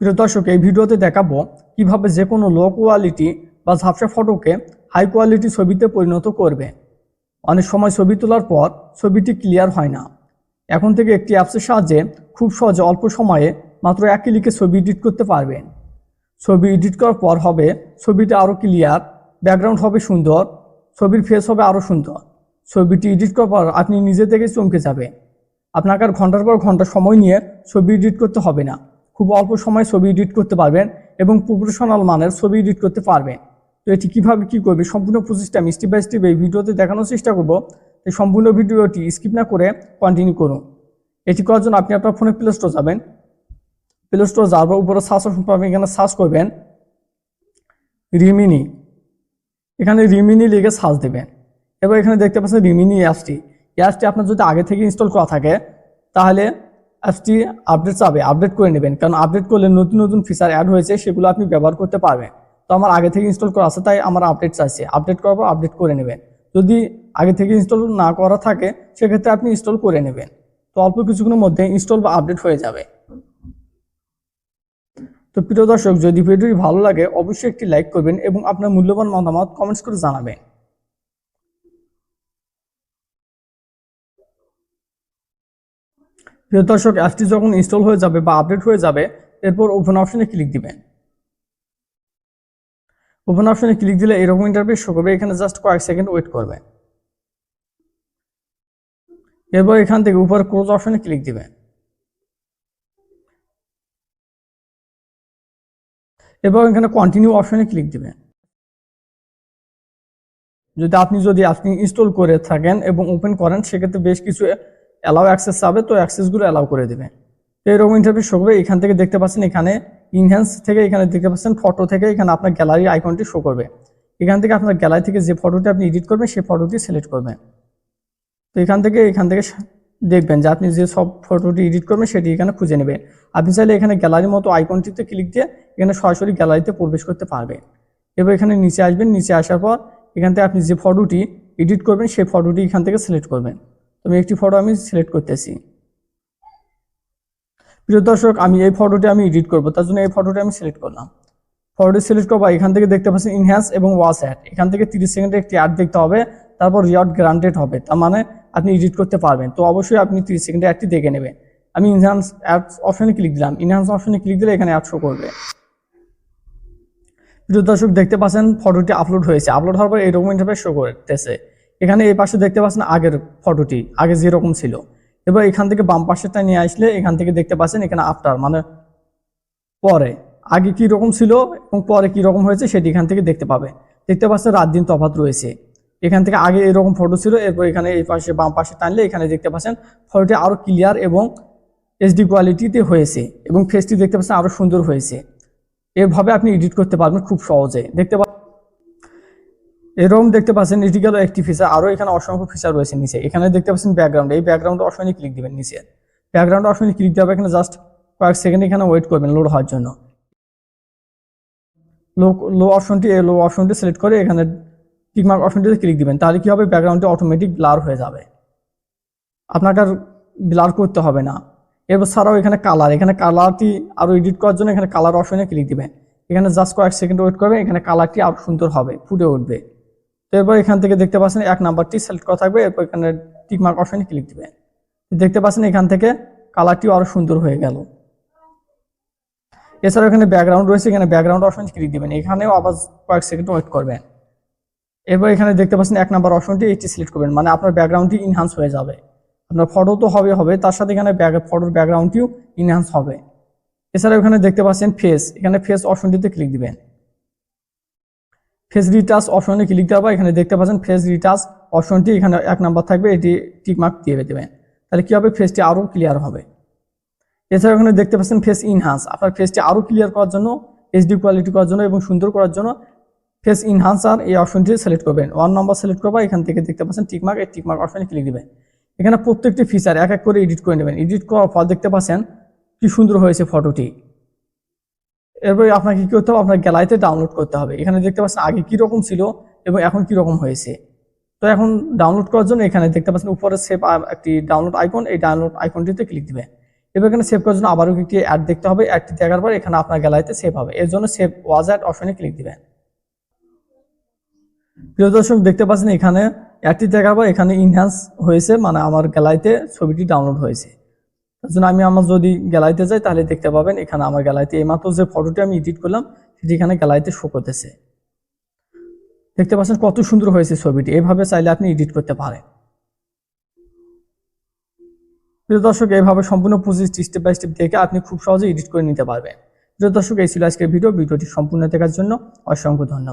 প্রিয় দর্শক, এই ভিডিওতে দেখাবো কীভাবে যে কোনো লো কোয়ালিটি বা ঝাপসা ফটোকে হাই কোয়ালিটি ছবিতে পরিণত করবে। অনেক সময় ছবি তোলার পর ছবিটি ক্লিয়ার হয় না। এখন থেকে একটি অ্যাপসের সাহায্যে খুব সহজে অল্প সময়ে মাত্র এক ক্লিকে ছবি এডিট করতে পারবেন। ছবি এডিট করার পর হবে ছবিটা আরও ক্লিয়ার ব্যাকগ্রাউন্ড হবে সুন্দর, ছবির ফেস হবে আরও সুন্দর। ছবিটি এডিট করার পর আপনি নিজে থেকে চমকে যাবে আপনাকে আর ঘণ্টার পর ঘণ্টা সময় নিয়ে ছবি এডিট করতে হবে না। খুব অল্প সময় ছবি এডিট করতে পারবেন এবং প্রফেশনাল মানের ছবি এডিট করতে পারবেন। তো এটি কীভাবে কী করবে, সম্পূর্ণ প্রসেসটা আমি স্টেপ বাই স্টেপ এই ভিডিওতে দেখানোর চেষ্টা করব। এই সম্পূর্ণ ভিডিওটি স্কিপ না করে কন্টিনিউ করুন। এটি করার জন্য আপনি আপনার ফোনে প্লে স্টোর যাবেন। প্লে স্টোর যাওয়ার পর উপরে সার্চ অপশন পাবেন, এখানে সার্চ করবেন রিমিনি এখানে রিমিনি লিখে সার্চ দেবেন। এবার এখানে দেখতে পাচ্ছেন রিমিনি অ্যাপসটি অ্যাপসটি আপনার যদি আগে থেকে ইনস্টল করা থাকে, তাহলে অ্যাপসটি আপডেট চাবে আপডেট করে নেবেন। কারণ আপডেট করলে নতুন নতুন ফিচার অ্যাড হয়েছে, সেগুলো আপনি ব্যবহার করতে পারবেন। তো আমার আগে থেকে ইনস্টল করা আছে, তাই আমার আপডেট চাইছে আপডেট করার পর আপডেট করে নেবেন। যদি আগে থেকে ইনস্টল না করা থাকে, সেক্ষেত্রে আপনি ইনস্টল করে নেবেন। তো অল্প কিছুক্ষণের মধ্যে ইনস্টল বা আপডেট হয়ে যাবে। তো প্রিয় দর্শক, যদি ভিডিওটি ভালো লাগে, অবশ্যই একটি লাইক করবেন এবং আপনার মূল্যবান মতামত কমেন্টস করে জানাবেন। প্রিয় দর্শক, অ্যাপটি যখন ইনস্টল হয়ে যাবে বা আপডেট হয়ে যাবে, এরপর ওপেন অপশনে ক্লিক দিবেন। ওপেন অপশনে ক্লিক দিলে এরকম ইন্টারফেস শো করবে, এখানে জাস্ট কয়েক সেকেন্ড ওয়েট করবেন এরপর এখান থেকে উপরে ক্লোজ অপশনে ক্লিক দিবেন। এরপর এখানে কন্টিনিউ অপশনে ক্লিক দিবেন। যদি আপনি যদি আপনি ইনস্টল করে থাকেন এবং ওপেন করেন, সেক্ষেত্রে বেশ কিছু অ্যালাউ অ্যাক্সেস চাবে তো অ্যাক্সেসগুলো অ্যালাউ করে দেবে। তো এরকম ইন্টারভিউ শো করবে, এখান থেকে দেখতে পাচ্ছেন এখানে ইনহ্যান্স থেকে এখানে দেখতে পাচ্ছেন ফটো থেকে এখানে আপনার গ্যালারি আইকনটি শো করবে। এখান থেকে আপনার গ্যালারি থেকে যে ফটোটি আপনি এডিট করবেন, সেই ফটোটি সিলেক্ট করবেন তো এখান থেকে এখান থেকে দেখবেন যে আপনি যে সব ফটোটি এডিট করবেন, সেটি এখানে খুঁজে নেবেন আপনি চাইলে এখানে গ্যালারির মতো আইকনটিতে ক্লিক দিয়ে এখানে সরাসরি গ্যালারিতে প্রবেশ করতে পারবেন এবার এখানে নিচে আসবেন, নিচে আসার পর এখান থেকে আপনি যে ফটোটি এডিট করবেন, সেই ফটোটি এখান থেকে সিলেক্ট করবেন। আমি একটি ফটো আমি সিলেক্ট করতেছি। প্রিয় দর্শক, আমি এই ফটোটি আমি এডিট করব, তার জন্য এই ফটোটি আমি সিলেক্ট করলাম। ফটোটি সিলেক্ট করব, এখান থেকে দেখতে পাচ্ছেন ইনহ্যান্স এবং ওয়াশ অ্যাড এখান থেকে তিরিশ সেকেন্ডে একটি অ্যাড দেখতে হবে, তারপর রিওয়ার্ড গ্রান্টেড হবে, তার মানে আপনি এডিট করতে পারবেন। তো অবশ্যই আপনি তিরিশ সেকেন্ডের অ্যাডটি দেখে নেবেন। আমি ইনহ্যান্স অ্যাড অপশনে ক্লিক দিলাম ইনহ্যান্স অপশনে ক্লিক দিলে এখানে অ্যাড শো করবে। প্রিয় দর্শক, দেখতে পাচ্ছেন ফটোটি আপলোড হয়েছে। আপলোড হওয়ার পর এরকম ইন্টারফেস শো করতেছে। এখানে এই পাশে দেখতে পাচ্ছেন আগের ফটোটি, আগে যেরকম ছিল। এবার এখান থেকে বাম পাশেরটা নিয়ে আসলে এখান থেকে দেখতে পাচ্ছেন এখানে আফটার মানে পরে। আগে কি রকম ছিল এবং পরে কি রকম হয়েছে সেটি এখান থেকে দেখতে পাবে। দেখতে পাচ্ছেন রাত দিন তফাত রয়েছে। এখান থেকে আগে এরকম ফটো ছিল, এরপর এখানে এই পাশে বাম পাশে টানলে এখানে দেখতে পাচ্ছেন ফটোটি আরও ক্লিয়ার এবং এইচডি কোয়ালিটিতে হয়েছে এবং ফেসটি দেখতে পাচ্ছেন আরও সুন্দর হয়েছে। এভাবে আপনি এডিট করতে পারবেন খুব সহজে। দেখতে পা এরকম দেখতে পাচ্ছেন, এটি গেল একটি ফিচার আরও এখানে অসংখ্য ফিচার রয়েছে নিচে। এখানে দেখতে পাচ্ছেন ব্যাকগ্রাউন্ড এই ব্যাকগ্রাউন্ড অপশনে ক্লিক দিবেন নিচে। ব্যাকগ্রাউন্ড অপশনে ক্লিক দেওয়া এখানে জাস্ট কয়েক সেকেন্ড এখানে ওয়েট করবেন লোড হওয়ার জন্য। লো লো অপশনটি লো অপশনটি সিলেক্ট করে এখানে টিকমার্ক অপশনটিতে ক্লিক দিবেন, তাহলে কি হবে? ব্যাকগ্রাউন্ডটি অটোমেটিক ব্লার হয়ে যাবে। আপনাকে আর ব্লার করতে হবে না। এরপর ছাড়াও এখানে কালার এখানে কালারটি আরও এডিট করার জন্য এখানে কালার অপশনে ক্লিক দিবেন। এখানে জাস্ট কয়েক সেকেন্ড ওয়েট করবে এখানে কালারটি আরও সুন্দর হবে, ফুটে উঠবে। এরপর এখান থেকে দেখতে পাচ্ছেন এক নাম্বারটি সিলেক্ট করা থাকবে। এরপর এখানে টিকমার্ক অপশনে ক্লিক দিবেন দেখতে পাচ্ছেন এখান থেকে কালারটিও আরও সুন্দর হয়ে গেল। এছাড়াও এখানে ব্যাকগ্রাউন্ড রয়েছে, এখানে ব্যাকগ্রাউন্ড অপশনে ক্লিক দিবেন। এখানেও আবার কয়েক সেকেন্ড ওয়েট করবেন। এরপর এখানে দেখতে পাচ্ছেন এক নাম্বার অপশনটি এটি সিলেক্ট করবেন। মানে আপনার ব্যাকগ্রাউন্ডটি ইনহান্স হয়ে যাবে। আপনার ফটো তো হবে হবে। তার সাথে এখানে ফটোর ব্যাকগ্রাউন্ডটিও ইনহান্স হবে। এছাড়াও এখানে দেখতে পাচ্ছেন ফেস এখানে ফেস অপশনটিতে ক্লিক দিবেন। ফেস রিটাচ অপশনে ক্লিক দেওয়া এখানে দেখতে পাচ্ছেন ফেস রিটাচ অপশনটি এখানে এক নাম্বার থাকবে, এটি টিকমার্ক দিয়ে দেবেন তাহলে কী হবে? ফেসটি আরও ক্লিয়ার হবে। এছাড়াও এখানে দেখতে পাচ্ছেন ফেস ইনহান্স আপনার ফেসটি আরও ক্লিয়ার করার জন্য এইচডি কোয়ালিটি করার জন্য এবং সুন্দর করার জন্য ফেস ইনহান্সার এই অপশনটি সিলেক্ট করবেন। ওয়ান নম্বর সিলেক্ট করবা এখান থেকে দেখতে পাচ্ছেন টিকমার্ক এই টিকমার্ক অপশনে ক্লিক দিবেন এখানে প্রত্যেকটি ফিচার এক এক করে এডিট করে নেবেন। এডিট করার পর দেখতে পাচ্ছেন কি সুন্দর হয়েছে ফটোটি এরপরে আপনাকে কী করতে হবে? আপনার গ্যালারিতে ডাউনলোড করতে হবে। এখানে দেখতে পাচ্ছেন আগে কীরকম ছিল এবং এখন কীরকম হয়েছে। তো এখন ডাউনলোড করার জন্য এখানে দেখতে পাচ্ছেন উপরে সেভ একটি ডাউনলোড আইকন এই ডাউনলোড আইকনটিতে ক্লিক দিবেন এবার এখানে সেভ করার জন্য আবারও একটি অ্যাড দেখতে হবে। অ্যাডটি দেখার পর এখানে আপনার গ্যালারিতে সেভ হবে। এর জন্য সেভ ওয়াজ অ্যাড অপশনে ক্লিক দিবেন প্রিয় দর্শক, দেখতে পাচ্ছেন এখানে অ্যাডটি দেখার পর এখানে ইনহ্যান্স হয়েছে মানে আমার গ্যালারিতে ছবিটি ডাউনলোড হয়েছে। জন্য আমি আমার যদি গ্যালারিতে যাই, তাহলে দেখতে পাবেন এখানে আমার গ্যালারিতে এইমাত্র যে ফটোটি আমি এডিট করলাম, সেটি এখানে গ্যালারিতে শো করতেছে। দেখতে পাচ্ছেন কত সুন্দর হয়েছে ছবিটি। এভাবে চাইলে আপনি এডিট করতে পারেন। প্রিয় দর্শক এইভাবে সম্পূর্ণ প্রসেস স্টেপ বাই স্টেপ দেখে আপনি খুব সহজে এডিট করে নিতে পারবেন। প্রিয় দর্শক, এই ছিল আজকের ভিডিও ভিডিওটি সম্পূর্ণ দেখার জন্য অসংখ্য ধন্যবাদ।